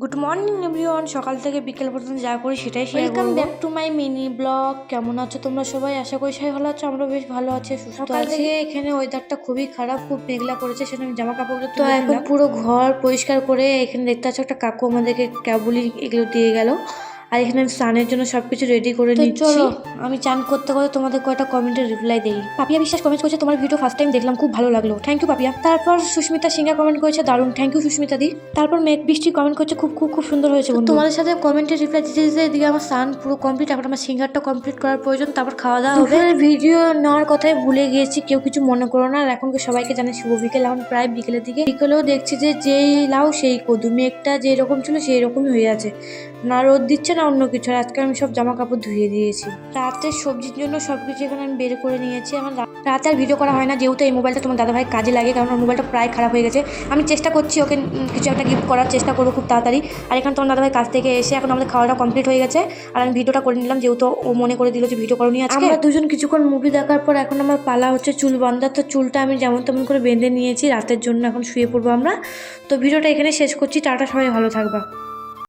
Good morning everyone সকাল থেকে বিকেল পর্যন্ত যা করি সেটাই শেয়ার করব। Back to my mini blog কেমন আছো তোমরা সবাই? আশা করি সবাই ভালো আছো আমরা বেশ ভালো আছি সুস্থ সকাল আছি। এখানে ওয়েদারটা খুবই খারাপ খুব মেঘলা করেছে সেখানে আমি জামা কাপড়গুলো তো এখন পুরো ঘর পরিষ্কার করে এখানে দেখতে পাচ্ছ একটা কাকু আমাদেরকে ক্যাবুলি এগুলো দিয়ে গেল। আর এখানে আমি স্নানের জন্য সবকিছু রেডি করে নিচ্ছি। চলো, আমি চান করতে করতে তোমাদের কয়েকটা কমেন্টের রিপ্লাই দেই। পাপিয়া বিশ্বাস কমেন্ট করেছে তোমার ভিডিও ফার্স্ট টাইম দেখলাম খুব ভালো লাগল। Thank you Papiya. তারপর সুস্মিতা সিংহা কমেন্ট করেছে দারুণ থ্যাংক ইউ সুস্মিতা দি। তারপর মেঘ বৃষ্টি কমেন্ট করছে খুব খুব খুব সুন্দর হয়েছে তোমাদের সাথে কমেন্টের রিপ্লাই দিতে দিতে এদিকে আমার স্নান পুরো কমপ্লিট এখন আমার সিঙ্গারটা কমপ্লিট করার প্রয়োজন তারপর খাওয়া দাওয়া হবে ভিডিও নেওয়ার কথাই ভুলে গিয়েছি কেউ কিছু মনে করো না। আর এখন সবাইকে জানে শুভ বিকেল এখন প্রায় বিকেলের দিকে। বিকেলেও দেখছি যে যেই লাউ সেই কদু মেঘটা যেই রকম ছিল সেই রকমই হয়ে আছে। না রোদ দিচ্ছে না অন্য কিছু? আর আজকে আমি সব জামা কাপড় ধুয়ে দিয়েছি। রাতে সবজির জন্য সবকিছু এখানে আমি বের করে নিয়েছি। আমার রাতে আর ভিডিও করা হয় না। যেহেতু এই মোবাইলটা তোমার দাদাভাই কাজে লাগে, কারণ ওর মোবাইলটা প্রায় খারাপ হয়ে গেছে। আমি চেষ্টা করছি ওকে কিছু একটা গিফট করার চেষ্টা করব খুব তাড়াতাড়ি। আর এখানে তোমার দাদাভাই কাজ থেকে এসে এখন আমাদের খাওয়াটা কমপ্লিট হয়ে গেছে। আর আমি ভিডিওটা করে নিলাম, যেহেতু ও মনে করে দিল যে ভিডিও করো নিয়ে আজকে। আমরা দুজন কিছুক্ষণ মুভি দেখার পর এখন আমার পালা হচ্ছে চুল বান্ধা তো চুলটা আমি যেমন তেমন করে বেঁধে নিয়েছি, রাতের জন্য এখন শুয়ে পড়ব আমরা। তো ভিডিওটা এখানে শেষ করছি। টাটা সবাই, ভালো থাকবা।